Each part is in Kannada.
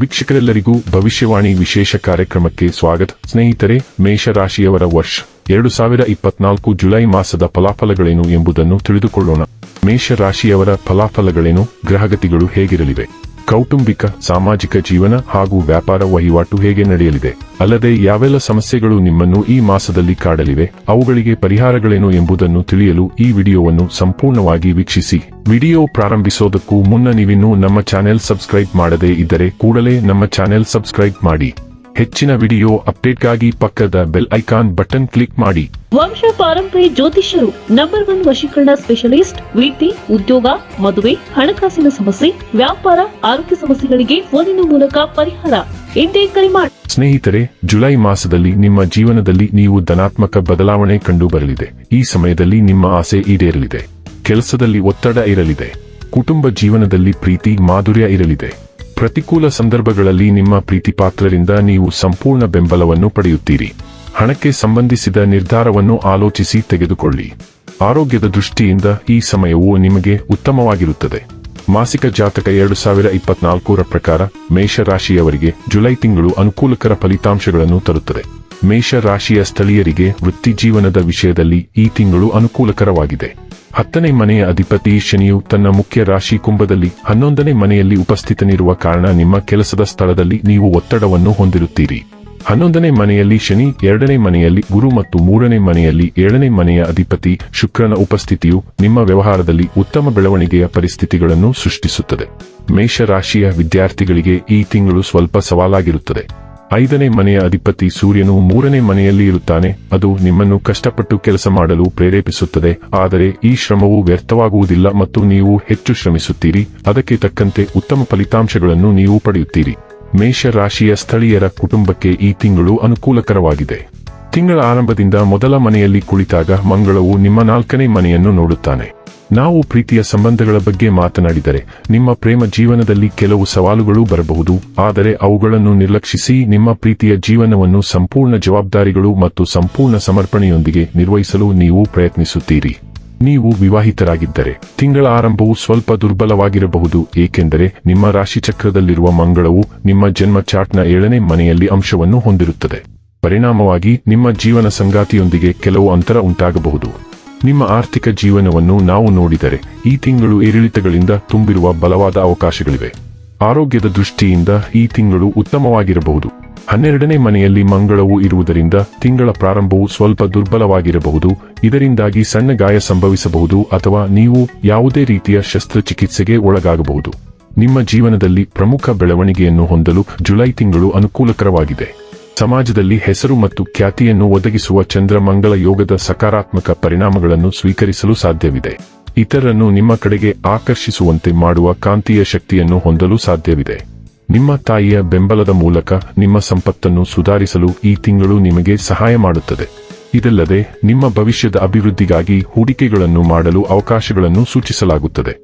ವೀಕ್ಷಕರೆಲ್ಲರಿಗೂ ಭವಿಷ್ಯವಾಣಿ ವಿಶೇಷ ಕಾರ್ಯಕ್ರಮಕ್ಕೆ ಸ್ವಾಗತ. ಸ್ನೇಹಿತರೆ, ಮೇಷರಾಶಿಯವರ ವರ್ಷ ಎರಡು ಸಾವಿರ ಇಪ್ಪತ್ನಾಲ್ಕು ಜುಲೈ ಮಾಸದ ಫಲಾಫಲಗಳೇನು ಎಂಬುದನ್ನು ತಿಳಿದುಕೊಳ್ಳೋಣ. ಮೇಷರಾಶಿಯವರ ಫಲಾಫಲಗಳೇನು, ಗ್ರಹಗತಿಗಳು ಹೇಗಿರಲಿವೆ? ಕೌಟುಂಬಿಕ, ಸಾಮಾಜಿಕ ಜೀವನ ಹಾಗೂ ವ್ಯಾಪಾರ ವಹಿವಾಟು ಹೇಗೆ ನಡೆಯಲಿದೆ? ಅಲ್ಲದೆ ಯಾವೆಲ್ಲ ಸಮಸ್ಯೆಗಳು ನಿಮ್ಮನ್ನು ಈ ಮಾಸದಲ್ಲಿ ಕಾಡಲಿವೆ, ಅವುಗಳಿಗೆ ಪರಿಹಾರಗಳೇನು ಎಂಬುದನ್ನು ತಿಳಿಯಲು ಈ ವಿಡಿಯೋವನ್ನು ಸಂಪೂರ್ಣವಾಗಿ ವೀಕ್ಷಿಸಿ. ವಿಡಿಯೋ ಪ್ರಾರಂಭಿಸೋದಕ್ಕೂ ಮುನ್ನ ನೀವಿನ್ನೂ ನಮ್ಮ ಚಾನೆಲ್ ಸಬ್ಸ್ಕ್ರೈಬ್ ಮಾಡದೇ ಇದ್ದರೆ ಕೂಡಲೇ ನಮ್ಮ ಚಾನೆಲ್ ಸಬ್ಸ್ಕ್ರೈಬ್ ಮಾಡಿ. ಹೆಚ್ಚಿನ ವಿಡಿಯೋ ಅಪ್ಡೇಟ್ಗಾಗಿ ಪಕ್ಕದ ಬೆಲ್ ಐಕಾನ್ ಬಟನ್ ಕ್ಲಿಕ್ ಮಾಡಿ. ವಂಶ ಪಾರಂಪರಿ ಜ್ಯೋತಿಷ್ಯರು ನಂಬರ್ ಒನ್ ವಶೀಕರಣ ಸ್ಪೆಷಲಿಸ್ಟ್ ವಿದ್ಯೆ ಉದ್ಯೋಗ ಮದುವೆ ಹಣಕಾಸಿನ ಸಮಸ್ಯೆ ವ್ಯಾಪಾರ ಆರೋಗ್ಯ ಸಮಸ್ಯೆಗಳಿಗೆ ಫೋನಿನ ಮೂಲಕ ಪರಿಹಾರ. ಎಂದೇ ಕರೆ ಮಾಡಿ ಸ್ನೇಹಿತರೆ ಜುಲೈ ಮಾಸದಲ್ಲಿ ನಿಮ್ಮ ಜೀವನದಲ್ಲಿ ನೀವು ಧನಾತ್ಮಕ ಬದಲಾವಣೆ ಕಂಡು ಬರಲಿದೆ ಈ ಸಮಯದಲ್ಲಿ ನಿಮ್ಮ ಆಸೆ ಈಡೇರಲಿದೆ. ಕೆಲಸದಲ್ಲಿ ಒತ್ತಡ ಇರಲಿದೆ. ಕುಟುಂಬ ಜೀವನದಲ್ಲಿ ಪ್ರೀತಿ ಮಾಧುರ್ಯ ಇರಲಿದೆ. ಪ್ರತಿಕೂಲ ಸಂದರ್ಭಗಳಲ್ಲಿ ನಿಮ್ಮ ಪ್ರೀತಿ ಪಾತ್ರರಿಂದ ನೀವು ಸಂಪೂರ್ಣ ಬೆಂಬಲವನ್ನು ಪಡೆಯುತ್ತೀರಿ. ಹಣಕ್ಕೆ ಸಂಬಂಧಿಸಿದ ನಿರ್ಧಾರವನ್ನು ಆಲೋಚಿಸಿ ತೆಗೆದುಕೊಳ್ಳಿ. ಆರೋಗ್ಯದ ದೃಷ್ಟಿಯಿಂದ ಈ ಸಮಯವು ನಿಮಗೆ ಉತ್ತಮವಾಗಿರುತ್ತದೆ. ಮಾಸಿಕ ಜಾತಕ ಎರಡು ಸಾವಿರ ಇಪ್ಪತ್ನಾಲ್ಕರ ಪ್ರಕಾರ ಮೇಷರಾಶಿಯವರಿಗೆ ಜುಲೈ ತಿಂಗಳು ಅನುಕೂಲಕರ ಫಲಿತಾಂಶಗಳನ್ನು ತರುತ್ತದೆ. ಮೇಷರಾಶಿಯ ಸ್ಥಳೀಯರಿಗೆ ವೃತ್ತಿ ಜೀವನದ ವಿಷಯದಲ್ಲಿ ಈ ತಿಂಗಳು ಅನುಕೂಲಕರವಾಗಿದೆ. ಹತ್ತನೇ ಮನೆಯ ಅಧಿಪತಿ ಶನಿಯು ತನ್ನ ಮುಖ್ಯ ರಾಶಿ ಕುಂಭದಲ್ಲಿ ಹನ್ನೊಂದನೇ ಮನೆಯಲ್ಲಿ ಉಪಸ್ಥಿತನಿರುವ ಕಾರಣ ನಿಮ್ಮ ಕೆಲಸದ ಸ್ಥಳದಲ್ಲಿ ನೀವು ಒತ್ತಡವನ್ನು ಹೊಂದಿರುತ್ತೀರಿ. ಹನ್ನೊಂದನೇ ಮನೆಯಲ್ಲಿ ಶನಿ, ಎರಡನೇ ಮನೆಯಲ್ಲಿ ಗುರು ಮತ್ತು ಮೂರನೇ ಮನೆಯಲ್ಲಿ ಏಳನೇ ಮನೆಯ ಅಧಿಪತಿ ಶುಕ್ರನ ಉಪಸ್ಥಿತಿಯು ನಿಮ್ಮ ವ್ಯವಹಾರದಲ್ಲಿ ಉತ್ತಮ ಬೆಳವಣಿಗೆಯ ಪರಿಸ್ಥಿತಿಗಳನ್ನು ಸೃಷ್ಟಿಸುತ್ತದೆ. ಮೇಷರಾಶಿಯ ವಿದ್ಯಾರ್ಥಿಗಳಿಗೆ ಈ ತಿಂಗಳು ಸ್ವಲ್ಪ ಸವಾಲಾಗಿರುತ್ತದೆ. ಐದನೇ ಮನೆಯ ಅಧಿಪತಿ ಸೂರ್ಯನು ಮೂರನೇ ಮನೆಯಲ್ಲಿ ಇರುತ್ತಾನೆ. ಅದು ನಿಮ್ಮನ್ನು ಕಷ್ಟಪಟ್ಟು ಕೆಲಸ ಮಾಡಲು ಪ್ರೇರೇಪಿಸುತ್ತದೆ. ಆದರೆ ಈ ಶ್ರಮವು ವ್ಯರ್ಥವಾಗುವುದಿಲ್ಲ ಮತ್ತು ನೀವು ಹೆಚ್ಚು ಶ್ರಮಿಸುತ್ತೀರಿ. ಅದಕ್ಕೆ ತಕ್ಕಂತೆ ಉತ್ತಮ ಫಲಿತಾಂಶಗಳನ್ನು ನೀವು ಪಡೆಯುತ್ತೀರಿ. ಮೇಷ ರಾಶಿಯ ಸ್ಥಳೀಯರ ಕುಟುಂಬಕ್ಕೆ ಈ ತಿಂಗಳು ಅನುಕೂಲಕರವಾಗಿದೆ. ತಿಂಗಳ ಆರಂಭದಿಂದ ಮೊದಲ ಮನೆಯಲ್ಲಿ ಕುಳಿತಾಗ ಮಂಗಳವು ನಿಮ್ಮ ನಾಲ್ಕನೇ ಮನೆಯನ್ನು ನೋಡುತ್ತಾನೆ. ನಾವು ಪ್ರೀತಿಯ ಸಂಬಂಧಗಳ ಬಗ್ಗೆ ಮಾತನಾಡಿದರೆ, ನಿಮ್ಮ ಪ್ರೇಮ ಜೀವನದಲ್ಲಿ ಕೆಲವು ಸವಾಲುಗಳು ಬರಬಹುದು, ಆದರೆ ಅವುಗಳನ್ನು ನಿರ್ಲಕ್ಷಿಸಿ ನಿಮ್ಮ ಪ್ರೀತಿಯ ಜೀವನವನ್ನು ಸಂಪೂರ್ಣ ಜವಾಬ್ದಾರಿಗಳು ಮತ್ತು ಸಂಪೂರ್ಣ ಸಮರ್ಪಣೆಯೊಂದಿಗೆ ನಿರ್ವಹಿಸಲು ನೀವು ಪ್ರಯತ್ನಿಸುತ್ತೀರಿ. ನೀವು ವಿವಾಹಿತರಾಗಿದ್ದರೆ, ತಿಂಗಳ ಆರಂಭವು ಸ್ವಲ್ಪ ದುರ್ಬಲವಾಗಿರಬಹುದು, ಏಕೆಂದರೆ ನಿಮ್ಮ ರಾಶಿಚಕ್ರದಲ್ಲಿರುವ ಮಂಗಳವು ನಿಮ್ಮ ಜನ್ಮ ಚಾರ್ಟ್ನ ಏಳನೇ ಮನೆಯಲ್ಲಿ ಅಂಶವನ್ನು ಹೊಂದಿರುತ್ತದೆ. ಪರಿಣಾಮವಾಗಿ, ನಿಮ್ಮ ಜೀವನ ಸಂಗಾತಿಯೊಂದಿಗೆ ಕೆಲವು ಅಂತರ ಉಂಟಾಗಬಹುದು. ನಿಮ್ಮ ಆರ್ಥಿಕ ಜೀವನವನ್ನು ನಾವು ನೋಡಿದರೆ ಈ ತಿಂಗಳು ಏರಿಳಿತಗಳಿಂದ ತುಂಬಿರುವ ಬಲವಾದ ಅವಕಾಶಗಳಿವೆ. ಆರೋಗ್ಯದ ದೃಷ್ಟಿಯಿಂದ ಈ ತಿಂಗಳು ಉತ್ತಮವಾಗಿರಬಹುದು. ಹನ್ನೆರಡನೇ ಮನೆಯಲ್ಲಿ ಮಂಗಳವು ಇರುವುದರಿಂದ ತಿಂಗಳ ಪ್ರಾರಂಭವು ಸ್ವಲ್ಪ ದುರ್ಬಲವಾಗಿರಬಹುದು. ಇದರಿಂದಾಗಿ ಸಣ್ಣ ಗಾಯ ಸಂಭವಿಸಬಹುದು ಅಥವಾ ನೀವು ಯಾವುದೇ ರೀತಿಯ ಶಸ್ತ್ರಚಿಕಿತ್ಸೆಗೆ ಒಳಗಾಗಬಹುದು. ನಿಮ್ಮ ಜೀವನದಲ್ಲಿ ಪ್ರಮುಖ ಬೆಳವಣಿಗೆಯನ್ನು ಹೊಂದಲು ಜುಲೈ ತಿಂಗಳು ಅನುಕೂಲಕರವಾಗಿದೆ. ಸಮಾಜದಲ್ಲಿ ಹೆಸರು ಮತ್ತು ಖ್ಯಾತಿಯನ್ನು ಒದಗಿಸುವ ಚಂದ್ರಮಂಗಳ ಯೋಗದ ಸಕಾರಾತ್ಮಕ ಪರಿಣಾಮಗಳನ್ನು ಸ್ವೀಕರಿಸಲು ಸಾಧ್ಯವಿದೆ. ಇತರರನ್ನು ನಿಮ್ಮ ಕಡೆಗೆ ಆಕರ್ಷಿಸುವಂತೆ ಮಾಡುವ ಕಾಂತೀಯ ಶಕ್ತಿಯನ್ನು ಹೊಂದಲು ಸಾಧ್ಯವಿದೆ. ನಿಮ್ಮ ತಾಯಿಯ ಬೆಂಬಲದ ಮೂಲಕ ನಿಮ್ಮ ಸಂಪತ್ತನ್ನು ಸುಧಾರಿಸಲು ಈ ತಿಂಗಳು ನಿಮಗೆ ಸಹಾಯ ಮಾಡುತ್ತದೆ. ಇದಲ್ಲದೆ, ನಿಮ್ಮ ಭವಿಷ್ಯದ ಅಭಿವೃದ್ಧಿಗಾಗಿ ಹೂಡಿಕೆಗಳನ್ನು ಮಾಡಲು ಅವಕಾಶಗಳನ್ನು ಸೂಚಿಸಲಾಗುತ್ತದೆ.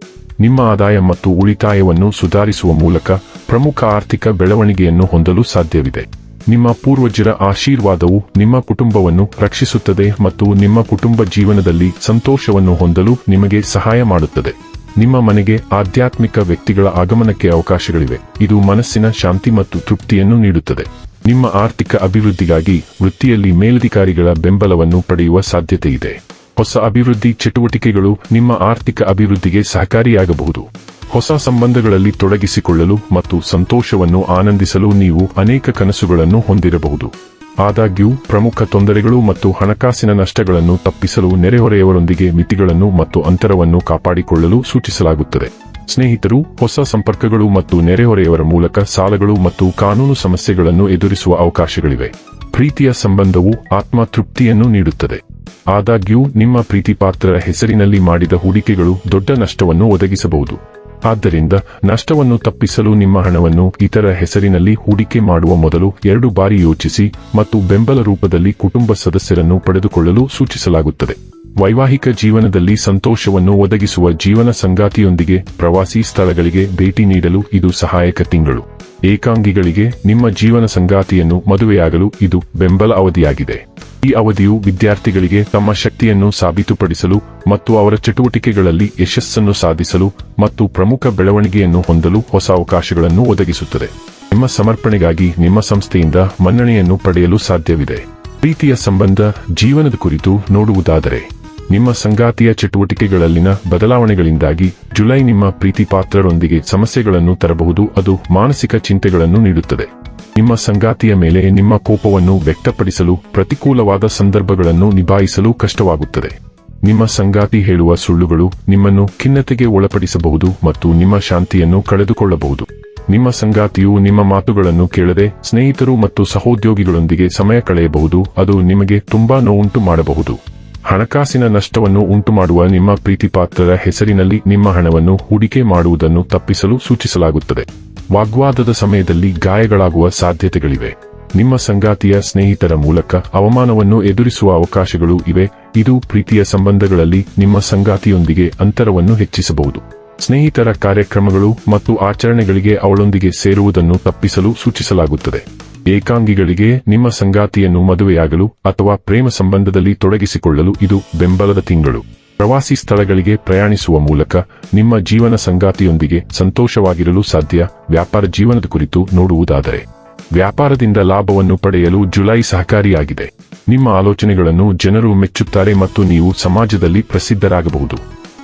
ನಿಮ್ಮ ಆದಾಯ ಮತ್ತು ಉಳಿತಾಯವನ್ನು ಸುಧಾರಿಸುವ ಮೂಲಕ ಪ್ರಮುಖ ಆರ್ಥಿಕ ಬೆಳವಣಿಗೆಯನ್ನು ಹೊಂದಲು ಸಾಧ್ಯವಿದೆ. ನಿಮ್ಮ ಪೂರ್ವಜರ ಆಶೀರ್ವಾದವು ನಿಮ್ಮ ಕುಟುಂಬವನ್ನು ರಕ್ಷಿಸುತ್ತದೆ ಮತ್ತು ನಿಮ್ಮ ಕುಟುಂಬ ಜೀವನದಲ್ಲಿ ಸಂತೋಷವನ್ನು ಹೊಂದಲು ನಿಮಗೆ ಸಹಾಯ ಮಾಡುತ್ತದೆ. ನಿಮ್ಮ ಮನೆಗೆ ಆಧ್ಯಾತ್ಮಿಕ ವ್ಯಕ್ತಿಗಳ ಆಗಮನಕ್ಕೆ ಅವಕಾಶಗಳಿವೆ. ಇದು ಮನಸ್ಸಿನ ಶಾಂತಿ ಮತ್ತು ತೃಪ್ತಿಯನ್ನು ನೀಡುತ್ತದೆ. ನಿಮ್ಮ ಆರ್ಥಿಕ ಅಭಿವೃದ್ಧಿಗಾಗಿ ವೃತ್ತಿಯಲ್ಲಿ ಮೇಲಧಿಕಾರಿಗಳ ಬೆಂಬಲವನ್ನು ಪಡೆಯುವ ಸಾಧ್ಯತೆಯಿದೆ. ಹೊಸ ಅಭಿವೃದ್ಧಿ ಚಟುವಟಿಕೆಗಳು ನಿಮ್ಮ ಆರ್ಥಿಕ ಅಭಿವೃದ್ಧಿಗೆ ಸಹಕಾರಿಯಾಗಬಹುದು. ಹೊಸ ಸಂಬಂಧಗಳಲ್ಲಿ ತೊಡಗಿಸಿಕೊಳ್ಳಲು ಮತ್ತು ಸಂತೋಷವನ್ನು ಆನಂದಿಸಲು ನೀವು ಅನೇಕ ಕನಸುಗಳನ್ನು ಹೊಂದಿರಬಹುದು. ಆದಾಗ್ಯೂ, ಪ್ರಮುಖ ತೊಂದರೆಗಳು ಮತ್ತು ಹಣಕಾಸಿನ ನಷ್ಟಗಳನ್ನು ತಪ್ಪಿಸಲು ನೆರೆಹೊರೆಯವರೊಂದಿಗೆ ಮಿತಿಗಳನ್ನು ಮತ್ತು ಅಂತರವನ್ನು ಕಾಪಾಡಿಕೊಳ್ಳಲು ಸೂಚಿಸಲಾಗುತ್ತದೆ. ಸ್ನೇಹಿತರು, ಹೊಸ ಸಂಪರ್ಕಗಳು ಮತ್ತು ನೆರೆಹೊರೆಯವರ ಮೂಲಕ ಸಾಲಗಳು ಮತ್ತು ಕಾನೂನು ಸಮಸ್ಯೆಗಳನ್ನು ಎದುರಿಸುವ ಅವಕಾಶಗಳಿವೆ. ಪ್ರೀತಿಯ ಸಂಬಂಧವು ಆತ್ಮತೃಪ್ತಿಯನ್ನು ನೀಡುತ್ತದೆ. ಆದಾಗ್ಯೂ, ನಿಮ್ಮ ಪ್ರೀತಿಪಾತ್ರರ ಹೆಸರಿನಲ್ಲಿ ಮಾಡಿದ ಹೂಡಿಕೆಗಳು ದೊಡ್ಡ ನಷ್ಟವನ್ನು ಒದಗಿಸಬಹುದು. ಆದ್ದರಿಂದ ನಷ್ಟವನ್ನು ತಪ್ಪಿಸಲು ನಿಮ್ಮ ಹಣವನ್ನು ಇತರ ಹೆಸರಿನಲ್ಲಿ ಹೂಡಿಕೆ ಮಾಡುವ ಮೊದಲು ಎರಡು ಬಾರಿ ಯೋಚಿಸಿ ಮತ್ತು ಬೆಂಬಲ ರೂಪದಲ್ಲಿ ಕುಟುಂಬ ಸದಸ್ಯರನ್ನು ಪಡೆದುಕೊಳ್ಳಲು ಸೂಚಿಸಲಾಗುತ್ತದೆ. ವೈವಾಹಿಕ ಜೀವನದಲ್ಲಿ ಸಂತೋಷವನ್ನು ಒದಗಿಸುವ ಜೀವನ ಸಂಗಾತಿಯೊಂದಿಗೆ ಪ್ರವಾಸಿ ಸ್ಥಳಗಳಿಗೆ ಭೇಟಿ ನೀಡಲು ಇದು ಸಹಾಯಕ ತಿಂಗಳು. ಏಕಾಂಗಿಗಳಿಗೆ ನಿಮ್ಮ ಜೀವನ ಸಂಗಾತಿಯನ್ನು ಮದುವೆಯಾಗಲು ಇದು ಬೆಂಬಲ ಅವಧಿಯಾಗಿದೆ. ಈ ಅವಧಿಯು ವಿದ್ಯಾರ್ಥಿಗಳಿಗೆ ತಮ್ಮ ಶಕ್ತಿಯನ್ನು ಸಾಬೀತುಪಡಿಸಲು ಮತ್ತು ಅವರ ಚಟುವಟಿಕೆಗಳಲ್ಲಿ ಯಶಸ್ಸನ್ನು ಸಾಧಿಸಲು ಮತ್ತು ಪ್ರಮುಖ ಬೆಳವಣಿಗೆಯನ್ನು ಹೊಂದಲು ಹೊಸ ಅವಕಾಶಗಳನ್ನು ಒದಗಿಸುತ್ತದೆ. ನಿಮ್ಮ ಸಮರ್ಪಣೆಗಾಗಿ ನಿಮ್ಮ ಸಂಸ್ಥೆಯಿಂದ ಮನ್ನಣೆಯನ್ನು ಪಡೆಯಲು ಸಾಧ್ಯವಿದೆ. ಪ್ರೀತಿಯ ಸಂಬಂಧ, ಜೀವನದ ಕುರಿತು ನೋಡುವುದಾದರೆ, ನಿಮ್ಮ ಸಂಗಾತಿಯ ಚಟುವಟಿಕೆಗಳಲ್ಲಿನ ಬದಲಾವಣೆಗಳಿಂದಾಗಿ ಜುಲೈ ನಿಮ್ಮ ಪ್ರೀತಿ ಪಾತ್ರರೊಂದಿಗೆ ಸಮಸ್ಯೆಗಳನ್ನು ತರಬಹುದು, ಅದು ಮಾನಸಿಕ ಚಿಂತೆಗಳನ್ನು ನೀಡುತ್ತದೆ. ನಿಮ್ಮ ಸಂಗಾತಿಯ ಮೇಲೆ ನಿಮ್ಮ ಕೋಪವನ್ನು ವ್ಯಕ್ತಪಡಿಸಲು ಪ್ರತಿಕೂಲವಾದ ಸಂದರ್ಭಗಳನ್ನು ನಿಭಾಯಿಸಲು ಕಷ್ಟವಾಗುತ್ತದೆ. ನಿಮ್ಮ ಸಂಗಾತಿ ಹೇಳುವ ಸುಳ್ಳುಗಳು ನಿಮ್ಮನ್ನು ಖಿನ್ನತೆಗೆ ಒಳಪಡಿಸಬಹುದು ಮತ್ತು ನಿಮ್ಮ ಶಾಂತಿಯನ್ನು ಕಳೆದುಕೊಳ್ಳಬಹುದು. ನಿಮ್ಮ ಸಂಗಾತಿಯು ನಿಮ್ಮ ಮಾತುಗಳನ್ನು ಕೇಳದೆ ಸ್ನೇಹಿತರು ಮತ್ತು ಸಹೋದ್ಯೋಗಿಗಳೊಂದಿಗೆ ಸಮಯ ಕಳೆಯಬಹುದು, ಅದು ನಿಮಗೆ ತುಂಬಾ ನೋವುಂಟು ಮಾಡಬಹುದು. ಹಣಕಾಸಿನ ನಷ್ಟವನ್ನು ಉಂಟುಮಾಡುವ ನಿಮ್ಮ ಪ್ರೀತಿಪಾತ್ರರ ಹೆಸರಿನಲ್ಲಿ ನಿಮ್ಮ ಹಣವನ್ನು ಹೂಡಿಕೆ ಮಾಡುವುದನ್ನು ತಪ್ಪಿಸಲು ಸೂಚಿಸಲಾಗುತ್ತದೆ. ವಾಗ್ವಾದದ ಸಮಯದಲ್ಲಿ ಗಾಯಗಳಾಗುವ ಸಾಧ್ಯತೆಗಳಿವೆ. ನಿಮ್ಮ ಸಂಗಾತಿಯ ಸ್ನೇಹಿತರ ಮೂಲಕ ಅವಮಾನವನ್ನು ಎದುರಿಸುವ ಅವಕಾಶಗಳು ಇವೆ. ಇದು ಪ್ರೀತಿಯ ಸಂಬಂಧಗಳಲ್ಲಿ ನಿಮ್ಮ ಸಂಗಾತಿಯೊಂದಿಗೆ ಅಂತರವನ್ನು ಹೆಚ್ಚಿಸಬಹುದು. ಸ್ನೇಹಿತರ ಕಾರ್ಯಕ್ರಮಗಳು ಮತ್ತು ಆಚರಣೆಗಳಿಗೆ ಅವಳೊಂದಿಗೆ ಸೇರುವುದನ್ನು ತಪ್ಪಿಸಲು ಸೂಚಿಸಲಾಗುತ್ತದೆ. ಏಕಾಂಗಿಗಳಿಗೆ ನಿಮ್ಮ ಸಂಗಾತಿಯನ್ನು ಮದುವೆಯಾಗಲು ಅಥವಾ ಪ್ರೇಮ ಸಂಬಂಧದಲ್ಲಿ ತೊಡಗಿಸಿಕೊಳ್ಳಲು ಇದು ಬೆಂಬಲದ ತಿಂಗಳು. ಪ್ರವಾಸಿ ಸ್ಥಳಗಳಿಗೆ ಪ್ರಯಾಣಿಸುವ ಮೂಲಕ ನಿಮ್ಮ ಜೀವನ ಸಂಗಾತಿಯೊಂದಿಗೆ ಸಂತೋಷವಾಗಿರಲು ಸಾಧ್ಯ ವ್ಯಾಪಾರ ಜೀವನದ ಕುರಿತು ನೋಡುವುದಾದರೆ. ವ್ಯಾಪಾರದಿಂದ ಲಾಭವನ್ನು ಪಡೆಯಲು ಜುಲೈ ಸಹಕಾರಿಯಾಗಿದೆ. ನಿಮ್ಮ ಆಲೋಚನೆಗಳನ್ನು ಜನರು ಮೆಚ್ಚುತ್ತಾರೆ ಮತ್ತು ನೀವು ಸಮಾಜದಲ್ಲಿ ಪ್ರಸಿದ್ಧರಾಗಬಹುದು.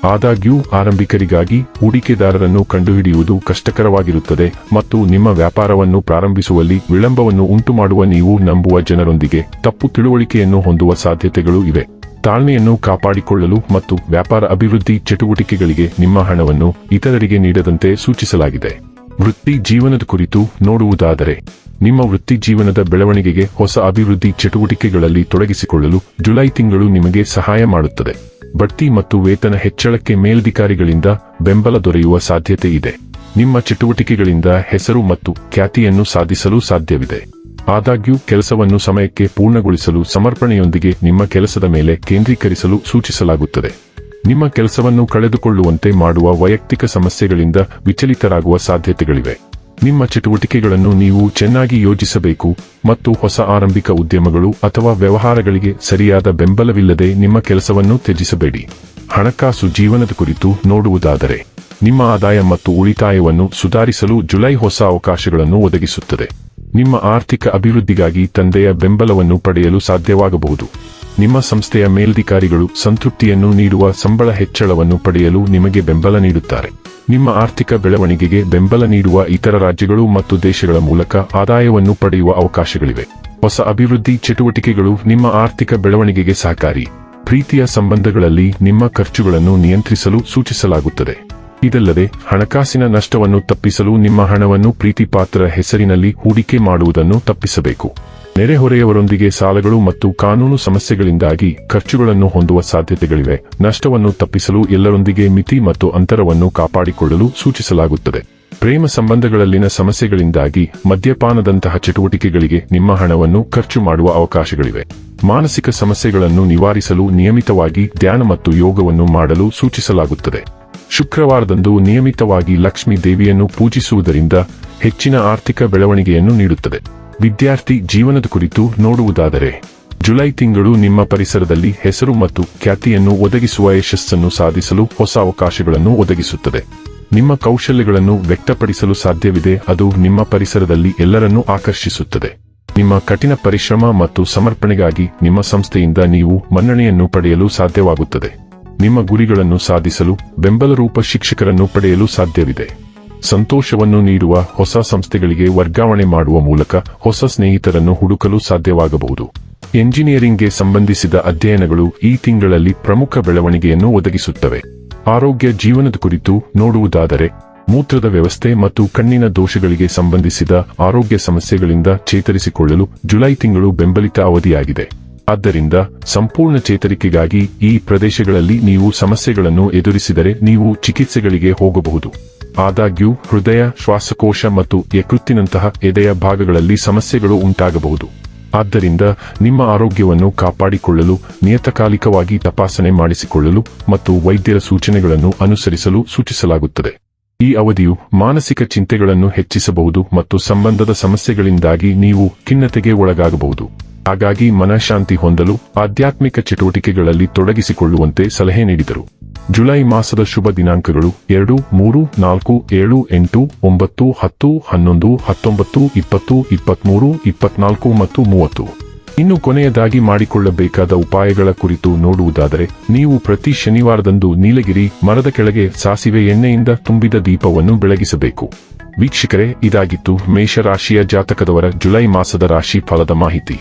ಆದಾಗ್ಯೂ, ಆರಂಭಿಕರಿಗಾಗಿ ಹೂಡಿಕೆದಾರರನ್ನು ಕಂಡುಹಿಡಿಯುವುದು ಕಷ್ಟಕರವಾಗಿರುತ್ತದೆ ಮತ್ತು ನಿಮ್ಮ ವ್ಯಾಪಾರವನ್ನು ಪ್ರಾರಂಭಿಸುವಲ್ಲಿ ವಿಳಂಬವನ್ನು ಉಂಟುಮಾಡುವ ನೀವು ನಂಬುವ ಜನರೊಂದಿಗೆ ತಪ್ಪು ತಿಳುವಳಿಕೆಯನ್ನು ಹೊಂದುವ ಸಾಧ್ಯತೆಗಳು ಇವೆ. ತಾಳ್ಮೆಯನ್ನು ಕಾಪಾಡಿಕೊಳ್ಳಲು ಮತ್ತು ವ್ಯಾಪಾರ ಅಭಿವೃದ್ಧಿ ಚಟುವಟಿಕೆಗಳಿಗೆ ನಿಮ್ಮ ಹಣವನ್ನು ಇತರರಿಗೆ ನೀಡದಂತೆ ಸೂಚಿಸಲಾಗಿದೆ. ವೃತ್ತಿ ಜೀವನದ ಕುರಿತು ನೋಡುವುದಾದರೆ, ನಿಮ್ಮ ವೃತ್ತಿ ಜೀವನದ ಬೆಳವಣಿಗೆಗೆ ಹೊಸ ಅಭಿವೃದ್ಧಿ ಚಟುವಟಿಕೆಗಳಲ್ಲಿ ತೊಡಗಿಸಿಕೊಳ್ಳಲು ಜುಲೈ ತಿಂಗಳು ನಿಮಗೆ ಸಹಾಯ ಮಾಡುತ್ತದೆ. ಬಡ್ತಿ ಮತ್ತು ವೇತನ ಹೆಚ್ಚಳಕ್ಕೆ ಮೇಲಧಿಕಾರಿಗಳಿಂದ ಬೆಂಬಲ ದೊರೆಯುವ ಸಾಧ್ಯತೆ ಇದೆ. ನಿಮ್ಮ ಚಟುವಟಿಕೆಗಳಿಂದ ಹೆಸರು ಮತ್ತು ಖ್ಯಾತಿಯನ್ನು ಸಾಧಿಸಲು ಸಾಧ್ಯವಿದೆ. ಆದಾಗ್ಯೂ ಕೆಲಸವನ್ನು ಸಮಯಕ್ಕೆ ಪೂರ್ಣಗೊಳಿಸಲು ಸಮರ್ಪಣೆಯೊಂದಿಗೆ ನಿಮ್ಮ ಕೆಲಸದ ಮೇಲೆ ಕೇಂದ್ರೀಕರಿಸಲು ಸೂಚಿಸಲಾಗುತ್ತದೆ. ನಿಮ್ಮ ಕೆಲಸವನ್ನು ಕಳೆದುಕೊಳ್ಳುವಂತೆ ಮಾಡುವ ವೈಯಕ್ತಿಕ ಸಮಸ್ಯೆಗಳಿಂದ ವಿಚಲಿತರಾಗುವ ಸಾಧ್ಯತೆಗಳಿವೆ. ನಿಮ್ಮ ಚಟುವಟಿಕೆಗಳನ್ನು ನೀವು ಚೆನ್ನಾಗಿ ಯೋಜಿಸಬೇಕು ಮತ್ತು ಹೊಸ ಆರಂಭಿಕ ಉದ್ಯಮಗಳು ಅಥವಾ ವ್ಯವಹಾರಗಳಿಗೆ ಸರಿಯಾದ ಬೆಂಬಲವಿಲ್ಲದೆ ನಿಮ್ಮ ಕೆಲಸವನ್ನು ತ್ಯಜಿಸಬೇಡಿ. ಹಣಕಾಸು ಜೀವನದ ಕುರಿತು ನೋಡುವುದಾದರೆ, ನಿಮ್ಮ ಆದಾಯ ಮತ್ತು ಉಳಿತಾಯವನ್ನು ಸುಧಾರಿಸಲು ಜುಲೈ ಹೊಸ ಅವಕಾಶಗಳನ್ನು ಒದಗಿಸುತ್ತದೆ. ನಿಮ್ಮ ಆರ್ಥಿಕ ಅಭಿವೃದ್ಧಿಗಾಗಿ ತಂದೆಯ ಬೆಂಬಲವನ್ನು ಪಡೆಯಲು ಸಾಧ್ಯವಾಗಬಹುದು. ನಿಮ್ಮ ಸಂಸ್ಥೆಯ ಮೇಲಧಿಕಾರಿಗಳು ಸಂತೃಪ್ತಿಯನ್ನು ನೀಡುವ ಸಂಬಳ ಹೆಚ್ಚಳವನ್ನು ಪಡೆಯಲು ನಿಮಗೆ ಬೆಂಬಲ ನೀಡುತ್ತಾರೆ. ನಿಮ್ಮ ಆರ್ಥಿಕ ಬೆಳವಣಿಗೆಗೆ ಬೆಂಬಲ ನೀಡುವ ಇತರ ರಾಜ್ಯಗಳು ಮತ್ತು ದೇಶಗಳ ಮೂಲಕ ಆದಾಯವನ್ನು ಪಡೆಯುವ ಅವಕಾಶಗಳಿವೆ. ಹೊಸ ಅಭಿವೃದ್ಧಿ ಚಟುವಟಿಕೆಗಳು ನಿಮ್ಮ ಆರ್ಥಿಕ ಬೆಳವಣಿಗೆಗೆ ಸಹಕಾರಿ. ಪ್ರೀತಿಯ ಸಂಬಂಧಗಳಲ್ಲಿ ನಿಮ್ಮ ಖರ್ಚುಗಳನ್ನು ನಿಯಂತ್ರಿಸಲು ಸೂಚಿಸಲಾಗುತ್ತದೆ. ಇದಲ್ಲದೆ, ಹಣಕಾಸಿನ ನಷ್ಟವನ್ನು ತಪ್ಪಿಸಲು ನಿಮ್ಮ ಹಣವನ್ನು ಪ್ರೀತಿಪಾತ್ರ ಹೆಸರಿನಲ್ಲಿ ಹೂಡಿಕೆ ಮಾಡುವುದನ್ನು ತಪ್ಪಿಸಬೇಕು. ನೆರೆಹೊರೆಯವರೊಂದಿಗೆ ಸಾಲಗಳು ಮತ್ತು ಕಾನೂನು ಸಮಸ್ಯೆಗಳಿಂದಾಗಿ ಖರ್ಚುಗಳನ್ನು ಹೊಂದುವ ಸಾಧ್ಯತೆಗಳಿವೆ. ನಷ್ಟವನ್ನು ತಪ್ಪಿಸಲು ಎಲ್ಲರೊಂದಿಗೆ ಮಿತಿ ಮತ್ತು ಅಂತರವನ್ನು ಕಾಪಾಡಿಕೊಳ್ಳಲು ಸೂಚಿಸಲಾಗುತ್ತದೆ. ಪ್ರೇಮ ಸಂಬಂಧಗಳಲ್ಲಿನ ಸಮಸ್ಯೆಗಳಿಂದಾಗಿ ಮದ್ಯಪಾನದಂತಹ ಚಟುವಟಿಕೆಗಳಿಗೆ ನಿಮ್ಮ ಹಣವನ್ನು ಖರ್ಚು ಮಾಡುವ ಅವಕಾಶಗಳಿವೆ. ಮಾನಸಿಕ ಸಮಸ್ಯೆಗಳನ್ನು ನಿವಾರಿಸಲು ನಿಯಮಿತವಾಗಿ ಧ್ಯಾನ ಮತ್ತು ಯೋಗವನ್ನು ಮಾಡಲು ಸೂಚಿಸಲಾಗುತ್ತದೆ. ಶುಕ್ರವಾರದಂದು ನಿಯಮಿತವಾಗಿ ಲಕ್ಷ್ಮೀ ದೇವಿಯನ್ನು ಪೂಜಿಸುವುದರಿಂದ ಹೆಚ್ಚಿನ ಆರ್ಥಿಕ ಬೆಳವಣಿಗೆಯನ್ನು ನೀಡುತ್ತದೆ. ವಿದ್ಯಾರ್ಥಿ ಜೀವನದ ಕುರಿತು ನೋಡುವುದಾದರೆ, ಜುಲೈ ತಿಂಗಳು ನಿಮ್ಮ ಪರಿಸರದಲ್ಲಿ ಹೆಸರು ಮತ್ತು ಖ್ಯಾತಿಯನ್ನು ಒದಗಿಸುವ ಯಶಸ್ಸನ್ನು ಸಾಧಿಸಲು ಹೊಸ ಅವಕಾಶಗಳನ್ನು ಒದಗಿಸುತ್ತದೆ. ನಿಮ್ಮ ಕೌಶಲ್ಯಗಳನ್ನು ವ್ಯಕ್ತಪಡಿಸಲು ಸಾಧ್ಯವಿದೆ, ಅದು ನಿಮ್ಮ ಪರಿಸರದಲ್ಲಿ ಎಲ್ಲರನ್ನೂ ಆಕರ್ಷಿಸುತ್ತದೆ. ನಿಮ್ಮ ಕಠಿಣ ಪರಿಶ್ರಮ ಮತ್ತು ಸಮರ್ಪಣೆಗಾಗಿ ನಿಮ್ಮ ಸಂಸ್ಥೆಯಿಂದ ನೀವು ಮನ್ನಣೆಯನ್ನು ಪಡೆಯಲು ಸಾಧ್ಯವಾಗುತ್ತದೆ. ನಿಮ್ಮ ಗುರಿಗಳನ್ನು ಸಾಧಿಸಲು ಬೆಂಬಲ ರೂಪ ಶಿಕ್ಷಕರನ್ನು ಪಡೆಯಲು ಸಾಧ್ಯವಿದೆ. ಸಂತೋಷವನ್ನು ನೀಡುವ ಹೊಸ ಸಂಸ್ಥೆಗಳಿಗೆ ವರ್ಗಾವಣೆ ಮಾಡುವ ಮೂಲಕ ಹೊಸ ಸ್ನೇಹಿತರನ್ನು ಹುಡುಕಲು ಸಾಧ್ಯವಾಗಬಹುದು. ಎಂಜಿನಿಯರಿಂಗ್ಗೆ ಸಂಬಂಧಿಸಿದ ಅಧ್ಯಯನಗಳು ಈ ತಿಂಗಳಲ್ಲಿ ಪ್ರಮುಖ ಬೆಳವಣಿಗೆಯನ್ನು ಒದಗಿಸುತ್ತವೆ. ಆರೋಗ್ಯ ಜೀವನದ ಕುರಿತು ನೋಡುವುದಾದರೆ, ಮೂತ್ರದ ವ್ಯವಸ್ಥೆ ಮತ್ತು ಕಣ್ಣಿನ ದೋಷಗಳಿಗೆ ಸಂಬಂಧಿಸಿದ ಆರೋಗ್ಯ ಸಮಸ್ಯೆಗಳಿಂದ ಚೇತರಿಸಿಕೊಳ್ಳಲು ಜುಲೈ ತಿಂಗಳು ಬೆಂಬಲಿತ ಅವಧಿಯಾಗಿದೆ. ಆದ್ದರಿಂದ ಸಂಪೂರ್ಣ ಚೇತರಿಕೆಗಾಗಿ ಈ ಪ್ರದೇಶಗಳಲ್ಲಿ ನೀವು ಸಮಸ್ಯೆಗಳನ್ನು ಎದುರಿಸಿದರೆ ನೀವು ಚಿಕಿತ್ಸೆಗಳಿಗೆ ಹೋಗಬಹುದು. ಆದಾಗ್ಯೂ, ಹೃದಯ, ಶ್ವಾಸಕೋಶ ಮತ್ತು ಯಕೃತ್ತಿನಂತಹ ಎದೆಯ ಭಾಗಗಳಲ್ಲಿ ಸಮಸ್ಯೆಗಳು ಉಂಟಾಗಬಹುದು. ಆದ್ದರಿಂದ ನಿಮ್ಮ ಆರೋಗ್ಯವನ್ನು ಕಾಪಾಡಿಕೊಳ್ಳಲು, ನಿಯತಕಾಲಿಕವಾಗಿ ತಪಾಸಣೆ ಮಾಡಿಸಿಕೊಳ್ಳಲು ಮತ್ತು ವೈದ್ಯರ ಸೂಚನೆಗಳನ್ನು ಅನುಸರಿಸಲು ಸೂಚಿಸಲಾಗುತ್ತದೆ. ಈ ಅವಧಿಯು ಮಾನಸಿಕ ಚಿಂತೆಗಳನ್ನು ಹೆಚ್ಚಿಸಬಹುದು ಮತ್ತು ಸಂಬಂಧದ ಸಮಸ್ಯೆಗಳಿಂದಾಗಿ ನೀವು ಖಿನ್ನತೆಗೆ ಒಳಗಾಗಬಹುದು. ಹಾಗಾಗಿ ಮನಃಶಾಂತಿ ಹೊಂದಲು ಆಧ್ಯಾತ್ಮಿಕ ಚಟುವಟಿಕೆಗಳಲ್ಲಿ ತೊಡಗಿಸಿಕೊಳ್ಳುವಂತೆ ಸಲಹೆ ನೀಡಿದರು. ಜುಲೈ ಮಾಸದ ಶುಭ ದಿನಾಂಕಗಳು ಎರಡು, ಮೂರು, ನಾಲ್ಕು, ಏಳು, ಎಂಟು, ಒಂಬತ್ತು, ಹತ್ತು, ಹನ್ನೊಂದು, ಹತ್ತೊಂಬತ್ತು, ಇಪ್ಪತ್ತು, ಇಪ್ಪತ್ಮೂರು, ಇಪ್ಪತ್ನಾಲ್ಕು ಮತ್ತು ಮೂವತ್ತು. ಇನ್ನು ಕೊನೆಯದಾಗಿ ಮಾಡಿಕೊಳ್ಳಬೇಕಾದ ಉಪಾಯಗಳ ಕುರಿತು ನೋಡುವುದಾದರೆ, ನೀವು ಪ್ರತಿ ಶನಿವಾರದಂದು ನೀಲಗಿರಿ ಮರದ ಕೆಳಗೆ ಸಾಸಿವೆ ಎಣ್ಣೆಯಿಂದ ತುಂಬಿದ ದೀಪವನ್ನು ಬೆಳಗಿಸಬೇಕು. ವೀಕ್ಷಕರೇ, ಇದಾಗಿತ್ತು ಮೇಷರಾಶಿಯ ಜಾತಕದವರ ಜುಲೈ ಮಾಸದ ರಾಶಿ ಫಲದ ಮಾಹಿತಿ.